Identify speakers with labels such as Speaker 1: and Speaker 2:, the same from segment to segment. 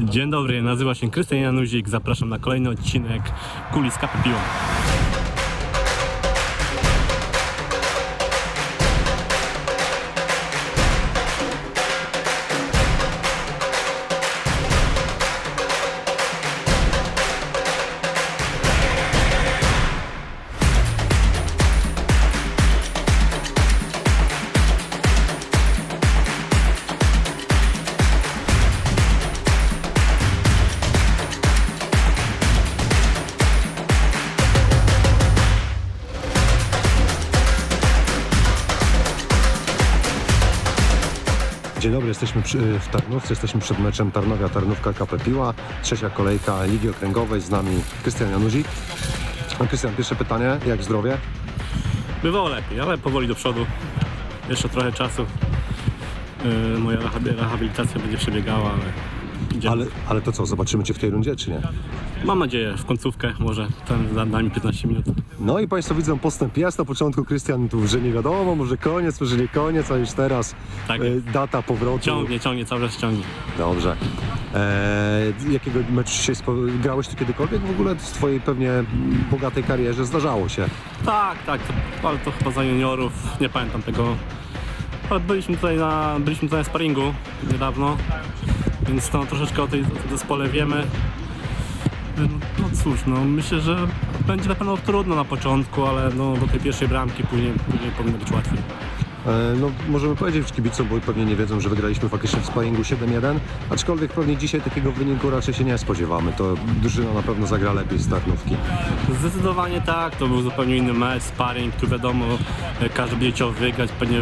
Speaker 1: Dzień dobry, nazywam się Krystian Januzik, zapraszam na kolejny odcinek Kuli z Kapy.
Speaker 2: Dobry, jesteśmy przy, w Tarnówce, jesteśmy przed meczem Tarnowia-Tarnówka KP Piła. Trzecia kolejka Ligi Okręgowej, z nami Krystian Januzik. Krystian, pierwsze pytanie, jak zdrowie?
Speaker 1: Bywało lepiej, ale powoli do przodu. Jeszcze trochę czasu. Yy, moja rehabi- rehabilitacja będzie przebiegała, ale idziemy.
Speaker 2: Ale, ale to co, zobaczymy Cię w tej rundzie, czy nie?
Speaker 1: Mam nadzieję w końcówkę, może ten da, da mi 15 minut.
Speaker 2: No i Państwo widzą postęp jest. Na początku Krystian tu, że nie wiadomo, może koniec, może nie koniec, a już teraz
Speaker 1: Tak.
Speaker 2: e, data powrotu.
Speaker 1: Ciągnie, ciągnie, cały czas ciągnie.
Speaker 2: Dobrze. E, jakiego meczu się spo... grałeś tu kiedykolwiek w ogóle w Twojej pewnie bogatej karierze? Zdarzało się.
Speaker 1: Tak, tak, to, ale to chyba za juniorów, nie pamiętam tego. Ale byliśmy tutaj na, byliśmy tutaj na sparingu niedawno, więc to troszeczkę o tej o zespole wiemy. No cóż, no myślę, że będzie na pewno trudno na początku, ale no, do tej pierwszej bramki później, później powinno być łatwiej.
Speaker 2: E, No, możemy powiedzieć kibicom, bo pewnie nie wiedzą, że wygraliśmy faktycznie w sparingu 7-1, aczkolwiek pewnie dzisiaj takiego wyniku raczej się nie spodziewamy. To drużyna na pewno zagra lepiej z Tarnówki.
Speaker 1: Zdecydowanie tak, to był zupełnie inny mecz, sparring, tu wiadomo, e, każdy będzie chciał wygrać, pewnie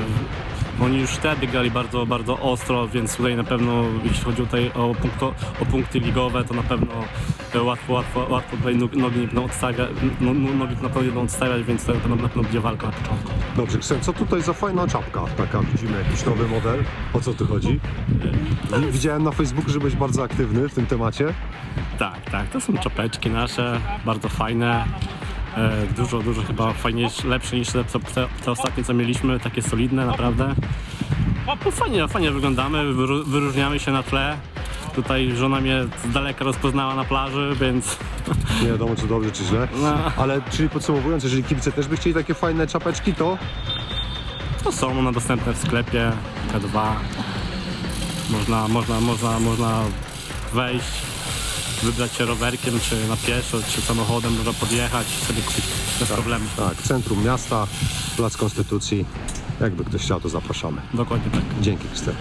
Speaker 1: oni już wtedy grali bardzo, bardzo ostro, więc tutaj na pewno, jeśli chodzi tutaj o, punkto, o punkty ligowe, to na pewno e, łatwo, łatwo, łatwo tutaj nogi nie będą odstawiać, no, no, nogi na pewno nie będą odstawiać, więc to na pewno, na pewno będzie walka na początku.
Speaker 2: Dobrze, Krystian, co tutaj za fajna czapka? Taka widzimy jakiś nowy model. O co tu chodzi? Widziałem na Facebooku, że byłeś bardzo aktywny w tym temacie.
Speaker 1: Tak, tak, to są czapeczki nasze, bardzo fajne. E, dużo, dużo chyba fajniejsze, lepsze niż te, te, te ostatnie co mieliśmy, takie solidne naprawdę. No fajnie, fajnie wyglądamy, wyróżniamy się na tle. Tutaj żona mnie z daleka rozpoznała na plaży, więc
Speaker 2: Nie wiadomo, czy dobrze, czy źle.
Speaker 1: no,
Speaker 2: Ale czyli podsumowując, jeżeli kibice też by chcieli takie fajne czapeczki, to
Speaker 1: to są one dostępne w sklepie K2. Można, można, można, można wejść, wybrać się rowerkiem, czy na pieszo, czy samochodem, można podjechać i sobie kupić bez problemu.
Speaker 2: tak, centrum miasta, Plac Konstytucji. Jakby ktoś chciał, to zapraszamy.
Speaker 1: Dokładnie tak.
Speaker 2: Dzięki, Krystian.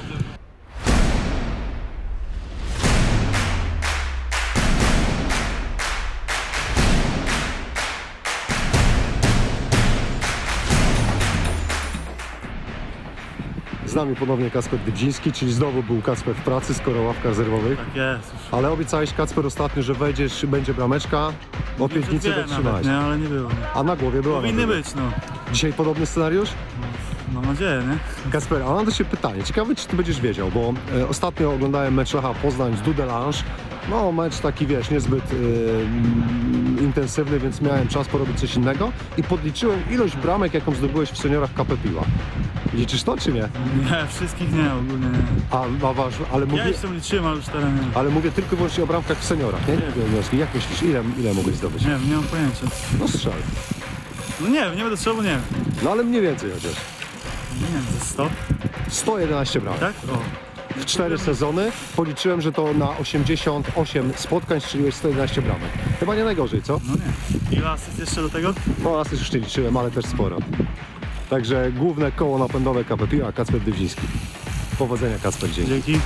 Speaker 2: Z nami ponownie Kasper Dydziński, czyli znowu był Kasper w pracy, skoro ławka rezerwowych.
Speaker 3: Tak jest.
Speaker 2: Ale obiecałeś Kacper ostatnio, że wejdziesz, będzie brameczka, o
Speaker 3: nawet,
Speaker 2: wytrzymałeś.
Speaker 3: nie, ale nie było. Nie.
Speaker 2: A na głowie była.
Speaker 3: Powinny być, no.
Speaker 2: Dzisiaj podobny scenariusz?
Speaker 3: Mam nadzieję, nie?
Speaker 2: Kasper, a mam do Ciebie pytanie. Ciekawe, czy Ty będziesz wiedział, bo e, ostatnio oglądałem mecz Lecha Poznań z Dudelange. No, mecz taki, wiesz, niezbyt mm, intensywny, więc miałem czas porobić coś innego i podliczyłem ilość bramek, jaką zdobyłeś w seniorach KP Piła. Liczysz to, czy nie?
Speaker 3: Nie, wszystkich nie, ogólnie nie.
Speaker 2: A, a waż, ale mówię,
Speaker 3: Ja już tam liczyłem, ale już teraz nie.
Speaker 2: ale mówię tylko i wyłącznie o bramkach w seniorach, nie? Nie wiem, wnioski. Jak myślisz, ile, ile mogłeś zdobyć?
Speaker 3: Nie wiem, nie mam pojęcia.
Speaker 2: No strzel.
Speaker 3: No nie wiem, nie będę strzelał, bo nie wiem.
Speaker 2: No ale mniej więcej chociaż.
Speaker 3: Nie wiem, ze 100,
Speaker 2: 111 bramek.
Speaker 3: tak? O.
Speaker 2: w cztery sezony. Policzyłem, że to na 88 spotkań strzeliłeś 111 bramek. Chyba nie najgorzej, co?
Speaker 3: No nie. Ile asyst jeszcze do tego?
Speaker 2: No raz już nie liczyłem, ale też sporo. Także główne koło napędowe KP Piła, Kacper Dywiński. Powodzenia Kacper, dzięki.
Speaker 3: Dzięki.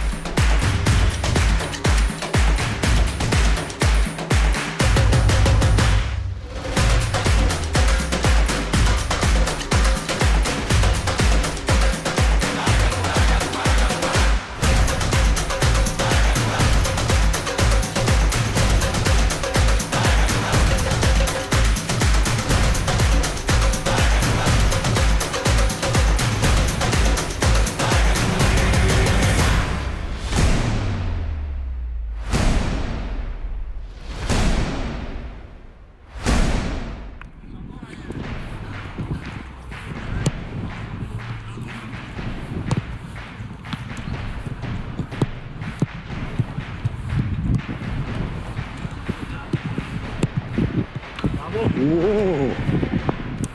Speaker 2: Uuu.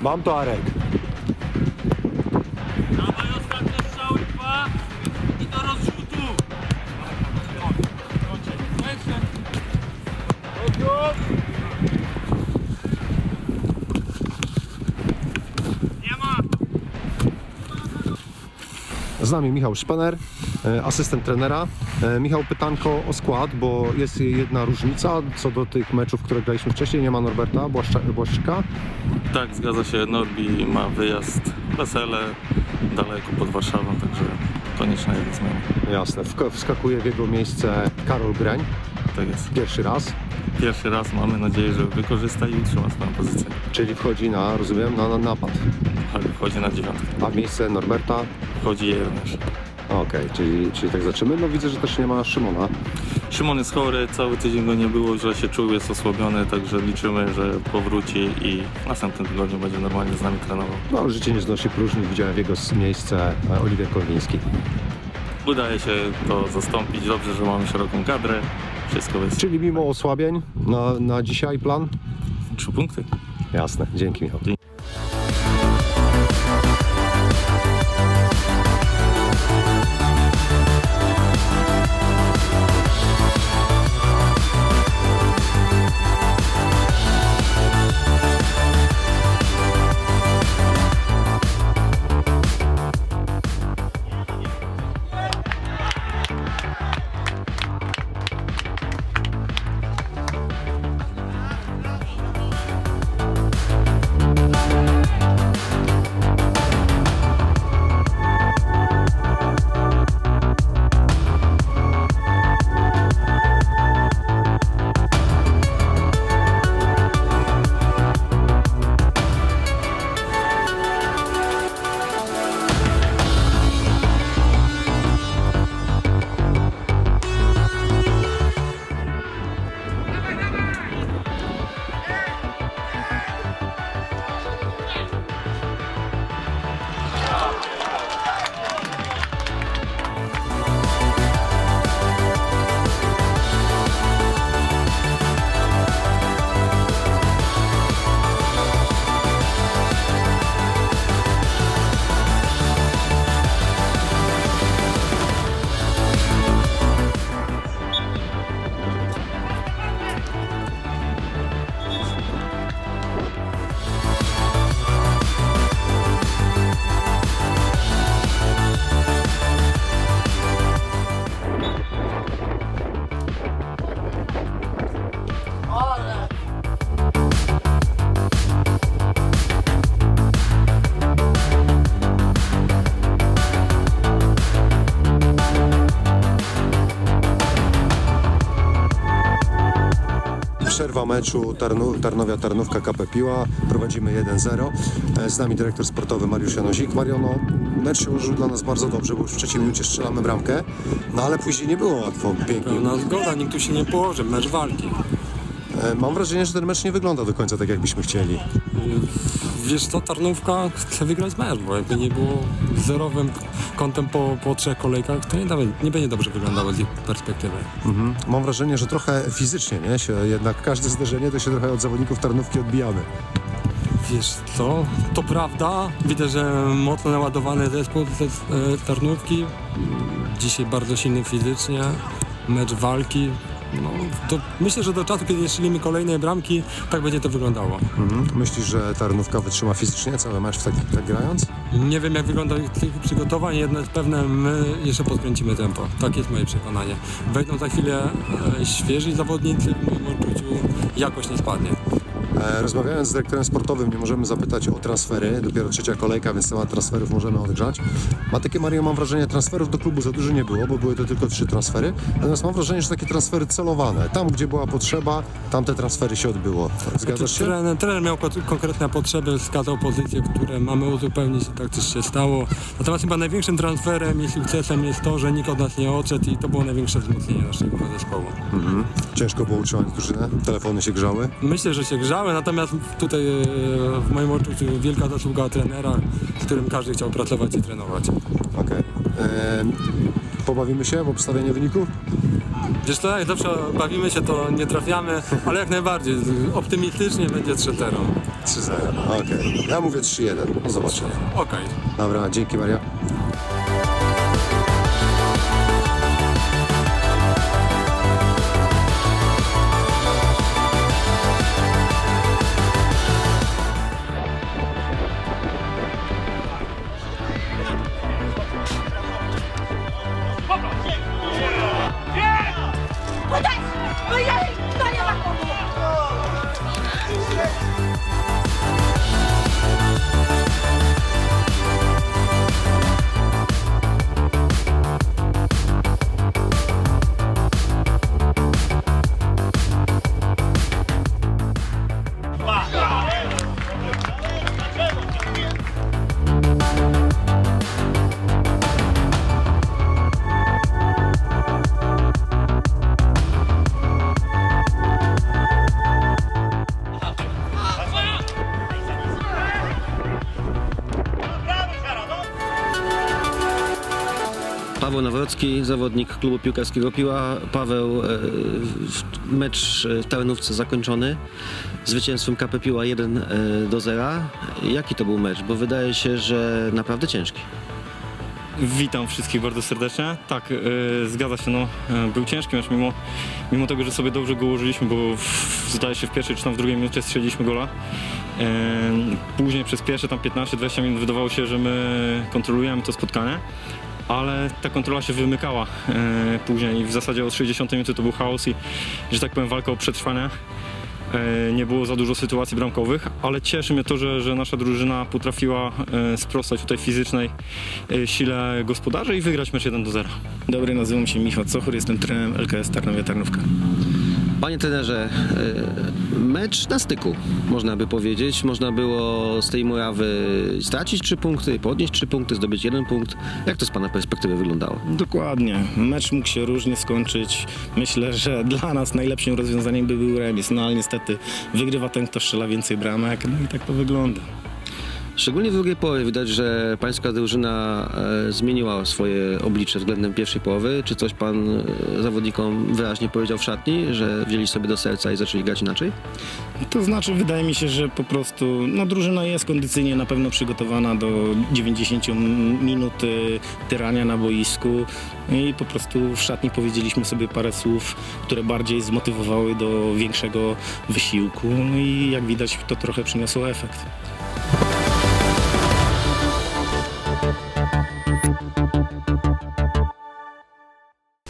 Speaker 2: Mam to Arek.
Speaker 1: Dawaj ostatnie strzały dwa i do rozrzutu. Nie ma.
Speaker 2: Z nami Michał Szpener, e, asystent trenera. E, Michał, pytanko o skład, bo jest jedna różnica co do tych meczów, które graliśmy wcześniej. Nie ma Norberta Błaszczyka.
Speaker 4: Tak, zgadza się. Norbi ma wyjazd wesele daleko pod Warszawą, także konieczna jest zmiana.
Speaker 2: Jasne. Wskakuje w jego miejsce Karol Greń.
Speaker 4: Tak jest.
Speaker 2: Pierwszy raz,
Speaker 4: Pierwszy raz mamy nadzieję, że wykorzysta i utrzyma swoją pozycję.
Speaker 2: czyli wchodzi na, rozumiem, na, na napad.
Speaker 4: Ale wchodzi na dziewiątkę.
Speaker 2: A w miejsce Norberta
Speaker 4: Wchodzi również.
Speaker 2: Okej, czyli, czyli tak zaczynamy. No widzę, że też nie ma Szymona.
Speaker 4: Szymon jest chory, cały tydzień go nie było, źle się czuł, jest osłabiony, także liczymy, że powróci i w następnym tygodniu będzie normalnie z nami trenował.
Speaker 2: No ale życie nie znosi próżni. Widziałem w jego s- miejsce e, Oliwier Korwiński.
Speaker 4: Udaje się to zastąpić. Dobrze, że mamy szeroką kadrę. Wszystko jest.
Speaker 2: Czyli mimo osłabień na, na dzisiaj plan?
Speaker 4: Trzy punkty.
Speaker 2: Jasne, dzięki Michał. Meczu Tarnu, Tarnowia Tarnówka KP Piła. Prowadzimy 1-0. E, Z nami dyrektor sportowy Mariusz Janozik. Mariano, mecz się ułożył dla nas bardzo dobrze, bo już w trzeciej minucie strzelamy bramkę. No ale później nie było łatwo, pięknie.
Speaker 5: Pełna zgoda, nikt tu się nie położy, mecz walki.
Speaker 2: E, Mam wrażenie, że ten mecz nie wygląda do końca tak, jakbyśmy chcieli.
Speaker 5: Wiesz co, Tarnówka chce wygrać mecz, bo jakby nie było zerowym kątem po, po trzech kolejkach, to nie, nawet- nie będzie dobrze wyglądało z ich perspektywy.
Speaker 2: Mhm. Mam wrażenie, że trochę fizycznie, nie? Się, jednak każde zderzenie to się trochę od zawodników Tarnówki odbijamy.
Speaker 5: Wiesz co, to prawda, widzę, że mocno naładowany zespół ze e, Tarnówki, dzisiaj bardzo silny fizycznie, mecz walki. No, to myślę, że do czasu, kiedy strzelimy kolejnej bramki, tak będzie to wyglądało.
Speaker 2: Mhm. Myślisz, że Tarnówka wytrzyma fizycznie cały mecz w tak, tak grając?
Speaker 5: Nie wiem, jak wygląda ich tych przygotowań, jedno jest pewne, my jeszcze podkręcimy tempo. Tak jest moje przekonanie. Wejdą za chwilę e, świeżi zawodnicy, w moim odczuciu jakość nie spadnie.
Speaker 2: E, Rozmawiając z dyrektorem sportowym, nie możemy zapytać o transfery. Dopiero trzecia kolejka, więc temat transferów możemy odgrzać. Ma takie, Mario, mam wrażenie, transferów do klubu za dużo nie było, bo były to tylko trzy transfery. Natomiast mam wrażenie, że takie transfery celowane. Tam, gdzie była potrzeba, tam te transfery się odbyło. Zgadzasz się?
Speaker 5: Trener, trener miał ko- konkretne potrzeby, wskazał pozycje, które mamy uzupełnić i tak też się stało. Natomiast chyba największym transferem i sukcesem jest to, że nikt od nas nie odszedł i to było największe wzmocnienie naszego zespołu.
Speaker 2: Ciężko było utrzymać drużynę, telefony się grzały.
Speaker 5: Myślę, że się grzały, natomiast tutaj e, w moim odczuciu wielka zasługa trenera, z którym każdy chciał pracować i trenować.
Speaker 2: Okej. E, Pobawimy się w obstawieniu wyniku?
Speaker 5: Wiesz co, jak zawsze bawimy się, to nie trafiamy, ale jak najbardziej, optymistycznie będzie 3-0.
Speaker 2: 3-0. Okej. Ja mówię 3-1. No zobaczymy.
Speaker 5: Okej.
Speaker 2: Dobra, dzięki Maria.
Speaker 6: Zawodnik klubu piłkarskiego Piła. Paweł, e, mecz w Tarnówce zakończony zwycięstwem KP Piła 1 e, do 0. Jaki to był mecz? Bo wydaje się, że naprawdę ciężki.
Speaker 7: Witam wszystkich bardzo serdecznie. Tak, e, zgadza się, no, e, był ciężki mecz, mimo, mimo tego, że sobie dobrze go ułożyliśmy, bo w, zdaje się w pierwszej czy tam w drugiej minucie strzeliliśmy gola. E, później przez pierwsze tam 15-20 minut wydawało się, że my kontrolujemy to spotkanie, ale ta kontrola się wymykała e, później i w zasadzie od 60 minuty to był chaos i, że tak powiem, walka o przetrwanie. E, Nie było za dużo sytuacji bramkowych, ale cieszy mnie to, że, że nasza drużyna potrafiła e, sprostać tutaj fizycznej sile gospodarzy i wygrać mecz 1 do 0.
Speaker 8: Dobry, nazywam się Michał Cochur, jestem trenerem LKS Tarnowia Tarnówka.
Speaker 6: Panie trenerze, e, mecz na styku, można by powiedzieć. Można było z tej murawy stracić trzy punkty, podnieść trzy punkty, zdobyć jeden punkt. Jak to z Pana perspektywy wyglądało?
Speaker 8: Dokładnie. Mecz mógł się różnie skończyć. Myślę, że dla nas najlepszym rozwiązaniem by był remis, no ale niestety wygrywa ten, kto strzela więcej bramek, no i tak to wygląda.
Speaker 6: Szczególnie w drugiej połowie widać, że pańska drużyna e, zmieniła swoje oblicze względem pierwszej połowy. Czy coś pan e, zawodnikom wyraźnie powiedział w szatni, że wzięli sobie do serca i zaczęli grać inaczej?
Speaker 8: To znaczy, wydaje mi się, że po prostu no, drużyna jest kondycyjnie na pewno przygotowana do 90 minut tyrania na boisku i po prostu w szatni powiedzieliśmy sobie parę słów, które bardziej zmotywowały do większego wysiłku no i jak widać to trochę przyniosło efekt.